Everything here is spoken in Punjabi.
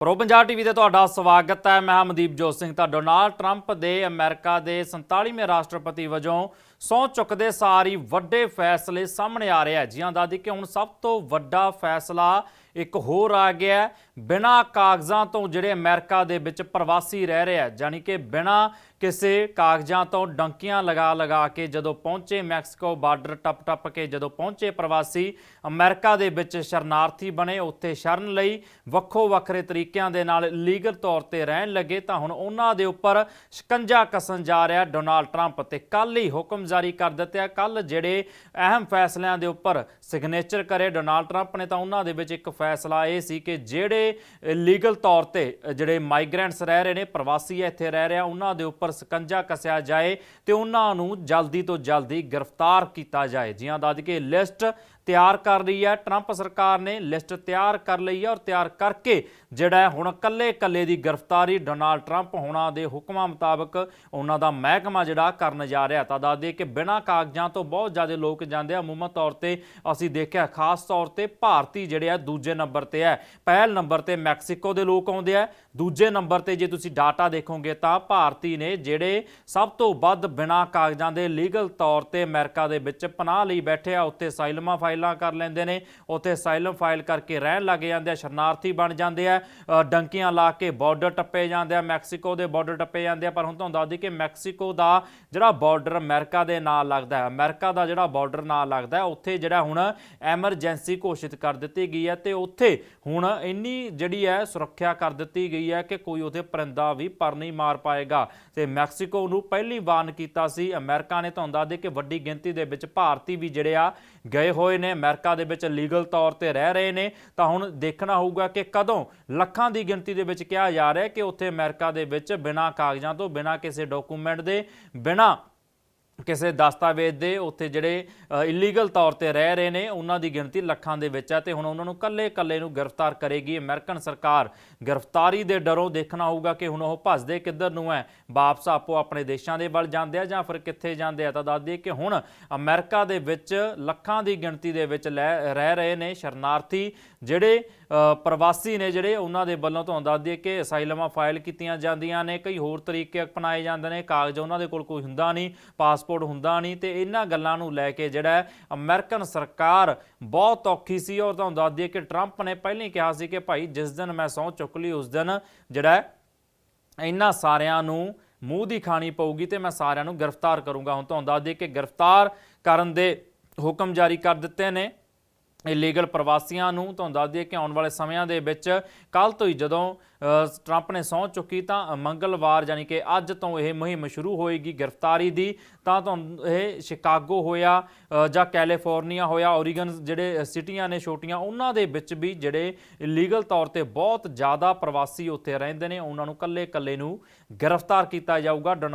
ਪ੍ਰੋ ਪੰਜਾਬ ਟੀਵੀ ਤੇ ਤੁਹਾਡਾ ਸਵਾਗਤ ਹੈ। ਮੈਂ ਮਨਦੀਪ ਜੋਤ ਸਿੰਘ। ਤਾਂ ਡੋਨਾਲਡ ਟਰੰਪ ਦੇ, ਅਮਰੀਕਾ ਦੇ 47ਵੇਂ ਰਾਸ਼ਟਰਪਤੀ ਵਜੋਂ ਸਹੁੰ ਚੁੱਕਦੇ ਸਾਰ ਹੀ ਵੱਡੇ ਫੈਸਲੇ ਸਾਹਮਣੇ ਆ ਰਹੇ ਆ ਜੀਆਂ ਦਾਦੀ ਕਿ ਹੁਣ ਸਭ ਤੋਂ ਵੱਡਾ ਫੈਸਲਾ ਇੱਕ ਹੋਰ ਆ ਗਿਆ ਹੈ। ਬਿਨਾਂ ਕਾਗਜ਼ਾਂ ਤੋਂ ਜਿਹੜੇ ਅਮਰੀਕਾ ਦੇ ਵਿੱਚ ਪ੍ਰਵਾਸੀ ਰਹਿ ਰਿਹਾ ਆ ਕਿ ਬਿਨਾਂ ਕਿਸੇ ਕਾਗਜ਼ਾਂ ਤੋਂ ਡੰਕੀਆਂ ਲਗਾ ਲਗਾ ਕੇ ਜਦੋਂ ਪਹੁੰਚੇ ਮੈਕਸੀਕੋ ਬਾਰਡਰ, ਟੱਪ ਟੱਪ ਕੇ ਜਦੋਂ ਪਹੁੰਚੇ ਪ੍ਰਵਾਸੀ, ਅਮਰੀਕਾ ਦੇ ਵਿੱਚ ਸ਼ਰਨਾਰਥੀ ਬਣੇ, ਉੱਥੇ ਸ਼ਰਨ ਲਈ ਵੱਖੋ ਵੱਖਰੇ ਤਰੀਕਿਆਂ ਦੇ ਨਾਲ ਲੀਗਲ ਤੌਰ ਤੇ ਰਹਿਣ ਲੱਗੇ, ਤਾਂ ਹੁਣ ਉਹਨਾਂ ਦੇ ਉੱਪਰ ਸ਼ਿਕੰਜਾ ਕਸਣ ਜਾ ਰਿਹਾ ਡੋਨਾਲਡ ਟਰੰਪ ਤੇ ਕੱਲ ਹੀ ਹੁਕਮ ਜਾਰੀ ਕਰ ਦਿੱਤੇ ਆ ਕੱਲ ਜਿਹੜੇ ਅਹਿਮ ਫੈਸਲਿਆਂ ਦੇ ਉੱਪਰ ਸਿਗਨੇਚਰ ਕਰੇ ਡੋਨਾਲਡ ਟਰੰਪ ਨੇ, ਤਾਂ ਉਹਨਾਂ ਦੇ ਵਿੱਚ ਇੱਕ ਫੈਸਲਾ ਇਹ ਸੀ ਕਿ ਜਿਹੜੇ ਲੀਗਲ ਤੌਰ ਤੇ ਜਿਹੜੇ ਮਾਈਗ੍ਰੈਂਟਸ ਰਹਿ ਰਹੇ ਨੇ, ਪ੍ਰਵਾਸੀ ਇੱਥੇ ਰਹਿ ਰਿਹਾ, ਉਹਨਾਂ ਦੇ ਉੱਪਰ ਸਕੰਜਾ ਕੱਸਿਆ ਜਾਏ ਤੇ ਉਹਨਾਂ ਨੂੰ ਜਲਦੀ ਤੋਂ ਜਲਦੀ ਗ੍ਰਿਫਤਾਰ ਕੀਤਾ ਜਾਏ। ਜਿਹਾਂ ਦੱਸ ਕੇ ਲਿਸਟ ਤਿਆਰ ਕਰ ਰਹੀ ਹੈ। ਟਰੰਪ ਸਰਕਾਰ ਨੇ ਲਿਸਟ ਤਿਆਰ ਕਰ ਲਈ ਹੈ ਔਰ ਤਿਆਰ ਕਰਕੇ ਜਿਹੜਾ ਹੁਣ ਕੱਲੇ ਕੱਲੇ ਦੀ ਗ੍ਰਿਫਤਾਰੀ ਡੋਨਾਲਡ ਟਰੰਪ ਹੋਣਾ ਦੇ ਹੁਕਮਾਂ ਮੁਤਾਬਕ ਉਹਨਾਂ ਦਾ ਮਹਿਕਮਾ ਜਿਹੜਾ ਕਰਨ ਜਾ ਰਿਹਾ। ਤਾਂ ਦੱਸ ਦਈਏ ਕਿ ਬਿਨਾਂ ਕਾਗਜ਼ਾਂ ਤੋਂ ਬਹੁਤ ਜ਼ਿਆਦਾ ਲੋਕ ਜਾਂਦੇ ਆ। ਅਮੂਮਨ ਤੌਰ ਤੇ ਅਸੀਂ ਦੇਖਿਆ, ਖਾਸ ਤੌਰ ਤੇ ਭਾਰਤੀ ਜਿਹੜੇ ਆ ਦੂਜੇ ਨੰਬਰ ਤੇ ਹੈ। ਪਹਿਲ ਨੰਬਰ ਤੇ ਮੈਕਸੀਕੋ ਦੇ ਲੋਕ ਆਉਂਦੇ ਆ। ਦੂਜੇ ਨੰਬਰ ਤੇ ਜੇ ਤੁਸੀਂ ਡਾਟਾ ਦੇਖੋਗੇ ਤਾਂ ਭਾਰਤੀ ਨੇ ਜਿਹੜੇ ਸਭ ਤੋਂ ਵੱਧ ਬਿਨਾਂ ਕਾਗਜ਼ਾਂ ਦੇ ਲੀਗਲ ਤੌਰ ਤੇ ਅਮਰੀਕਾ ਦੇ ਵਿੱਚ ਪਨਾਹ ਲਈ ਬੈਠੇ ਆ, ਉੱਥੇ ਸਾਈਲਮਾਂ ਫਾਈਲਾਂ ਕਰ ਲੈਂਦੇ ਨੇ। ਉੱਥੇ ਸਾਈਲਮ ਫਾਈਲ ਕਰਕੇ ਰਹਿਣ ਲੱਗ ਜਾਂਦੇ ਆ, ਸ਼ਰਨਾਰਥੀ ਬਣ ਜਾਂਦੇ ਆ ਡੰਕੀਆਂ ਲਾ ਕੇ ਬਾਰਡਰ ਟੱਪੇ ਜਾਂਦੇ ਆ, ਮੈਕਸੀਕੋ ਦੇ ਬਾਰਡਰ ਟੱਪੇ ਜਾਂਦੇ ਆ। ਪਰ ਹੁਣ ਤੁਹਾਨੂੰ ਦੱਸ ਦਈਏ ਕਿ ਮੈਕਸੀਕੋ ਦਾ ਜਿਹੜਾ ਬਾਰਡਰ ਅਮਰੀਕਾ ਦੇ ਨਾਲ ਲੱਗਦਾ ਹੈ, ਅਮਰੀਕਾ ਦਾ ਜਿਹੜਾ ਬਾਰਡਰ ਨਾਲ ਲੱਗਦਾ ਹੈ, ਉੱਥੇ ਜਿਹੜਾ ਹੁਣ ਐਮਰਜੈਂਸੀ ਘੋਸ਼ਿਤ ਕਰ ਦਿੱਤੀ ਗਈ ਹੈ ਤੇ ਉੱਥੇ ਹੁਣ ਇੰਨੀ ਜਿਹੜੀ ਹੈ ਸੁਰੱਖਿਆ ਕਰ ਦਿੱਤੀ ਗਈ ਹੈ ਕਿ ਕੋਈ ਉੱਥੇ ਪਰਿੰਦਾ ਵੀ ਪਰ ਨਹੀਂ ਮਾਰ ਪਾਏਗਾ। ਤੇ ਮੈਕਸੀਕੋ ਨੂੰ ਪਹਿਲੀ ਵਾਰਨ ਕੀਤਾ ਸੀ। ਅਮਰੀਕਾ ਨੇ ਤੁਹਾਨੂੰ ਦੱਸ ਦੇ ਕਿ ਵੱਡੀ ਗਿਣਤੀ ਦੇ ਵਿੱਚ ਭਾਰਤੀ ਵੀ ਜਿਹੜੇ ਆ ਗਏ ਹੋਏ ਨੇ, ਅਮਰੀਕਾ ਦੇ ਵਿੱਚ ਲੀਗਲ ਤੌਰ ਤੇ ਰਹਿ ਰਹੇ ਨੇ, ਤਾਂ ਹੁਣ ਦੇਖਣਾ ਹੋਊਗਾ ਕਿ ਕਦੋਂ ਲੱਖਾਂ ਦੀ ਗਿਣਤੀ ਦੇ ਵਿੱਚ ਕਿਹਾ ਜਾ ਰਿਹਾ ਕਿ ਉੱਥੇ ਅਮਰੀਕਾ ਦੇ ਵਿੱਚ ਬਿਨਾਂ ਕਾਗਜ਼ਾਂ ਤੋਂ, ਬਿਨਾਂ ਕਿਸੇ ਡਾਕੂਮੈਂਟ ਦੇ, ਬਿਨਾਂ ਕਿਸੇ ਦਸਤਾਵੇਜ਼ ਦੇ ਉੱਥੇ ਜਿਹੜੇ ਇਲੀਗਲ ਤੌਰ ਤੇ ਰਹਿ ਰਹੇ ਨੇ, ਉਹਨਾਂ ਦੀ ਗਿਣਤੀ ਲੱਖਾਂ ਦੇ ਵਿੱਚ ਹੈ ਤੇ ਹੁਣ ਉਹਨਾਂ ਨੂੰ ਕੱਲੇ-ਕੱਲੇ ਨੂੰ ਗ੍ਰਿਫਤਾਰ ਕਰੇਗੀ ਅਮਰੀਕਨ ਸਰਕਾਰ। ਗ੍ਰਿਫਤਾਰੀ ਦੇ ਡਰੋਂ ਦੇਖਣਾ ਹੋਊਗਾ ਕਿ ਹੁਣ ਉਹ ਭੱਜਦੇ ਕਿੱਧਰ ਨੂੰ ਹੈ। ਵਾਪਸ ਆਪੋ ਆਪਣੇ ਦੇਸ਼ਾਂ ਦੇ ਵੱਲ ਜਾਂਦੇ ਆ ਜਾਂ ਫਿਰ ਕਿੱਥੇ ਜਾਂਦੇ ਆ? ਤਾਂ ਦੱਸ ਦਈਏ ਕਿ ਹੁਣ ਅਮਰੀਕਾ ਦੇ ਵਿੱਚ ਲੱਖਾਂ ਦੀ ਗਿਣਤੀ ਦੇ ਵਿੱਚ ਲੈ- ਰਹਿ ਰਹੇ ਨੇ ਸ਼ਰਨਾਰਥੀ ਜਿਹੜੇ ਪ੍ਰਵਾਸੀ ਨੇ ਜਿਹੜੇ, ਉਹਨਾਂ ਦੇ ਵੱਲੋਂ ਤੁਹਾਨੂੰ ਦੱਸ ਦਈਏ ਕਿ ਅਸਾਈਲਮਾਂ ਫਾਈਲ ਕੀਤੀਆਂ ਜਾਂਦੀਆਂ ਨੇ। ਕਈ ਹੋਰ ਤਰੀਕੇ ਅਪਣਾਏ ਜਾਂਦੇ ਨੇ। ਕਾਗਜ਼ ਉਹਨਾਂ ਦੇ ਕੋਲ ਕੋਈ ਹੁੰਦਾ ਨਹੀਂ। ਪਾਸਪੋਰਟ ਹੁੰਦਾ ਨਹੀਂ ਤੇ ਇਹਨਾਂ ਗੱਲਾਂ ਨੂੰ ਲੈ ਕੇ ਜਿਹੜਾ ਹੈ ਅਮਰੀਕਨ ਸਰਕਾਰ ਬਹੁਤ ਔਖੀ ਸੀ। ਔਰ ਤੁਹਾਨੂੰ ਦੱਸ ਦਈਏ ਕਿ ਟਰੰਪ ਨੇ ਪਹਿਲਾਂ ਹੀ ਕਿਹਾ ਸੀ ਕਿ ਭਾਈ ਜਿਸ ਦਿਨ ਮੈਂ ਸਹੁੰ ਚੁੱਕ ਲਈ, ਉਸ ਦਿਨ ਜਿਹੜਾ ਇਹਨਾਂ ਸਾਰਿਆਂ ਨੂੰ ਮੂੰਹ ਦੀ ਖਾਣੀ ਪਊਗੀ ਤੇ ਮੈਂ ਸਾਰਿਆਂ ਨੂੰ ਗ੍ਰਿਫਤਾਰ ਕਰੂੰਗਾ। ਹੁਣ ਤੁਹਾਨੂੰ ਦੱਸ ਦਈਏ ਕਿ ਗ੍ਰਿਫਤਾਰ ਕਰਨ ਦੇ ਹੁਕਮ ਜਾਰੀ ਕਰ ਦਿੱਤੇ ਨੇ। ਇਲੀਗਲ ਪ੍ਰਵਾਸੀਆਂ ਨੂੰ ਤੁਹਾਨੂੰ ਦੱਸ ਦਈਏ ਕਿ ਆਉਣ ਵਾਲੇ ਸਮਿਆਂ ਦੇ ਵਿੱਚ ਕੱਲ ਤੋਂ ਹੀ ਜਦੋਂ ਟਰੰਪ ਨੇ ਸਹੁੰ ਚੁੱਕੀ ਤਾਂ ਮੰਗਲਵਾਰ ਯਾਨੀ ਕਿ ਅੱਜ ਤੋਂ ਇਹ ਮੁਹਿੰਮ ਸ਼ੁਰੂ ਹੋਏਗੀ ਗ੍ਰਿਫਤਾਰੀ ਦੀ, ਤਾਂ ਤੁਹਾਨੂੰ ਇਹ ਸ਼ਿਕਾਗੋ ਹੋਇਆ ਜਾਂ ਕੈਲੀਫੋਰਨੀਆ ਹੋਇਆ, ਓਰੀਗਨ ਜਿਹੜੇ ਸਿਟੀਆਂ ਨੇ ਛੋਟੀਆਂ, ਉਹਨਾਂ ਦੇ ਵਿੱਚ ਵੀ ਜਿਹੜੇ ਇਲੀਗਲ ਤੌਰ ਤੇ ਬਹੁਤ ਜ਼ਿਆਦਾ ਪ੍ਰਵਾਸੀ ਉੱਥੇ ਰਹਿੰਦੇ ਨੇ, ਉਹਨਾਂ ਨੂੰ ਕੱਲੇ ਕੱਲੇ ਨੂੰ ਗ੍ਰਿਫਤਾਰ ਕੀਤਾ ਜਾਊਗਾ। ਡੋਨਾਲਡ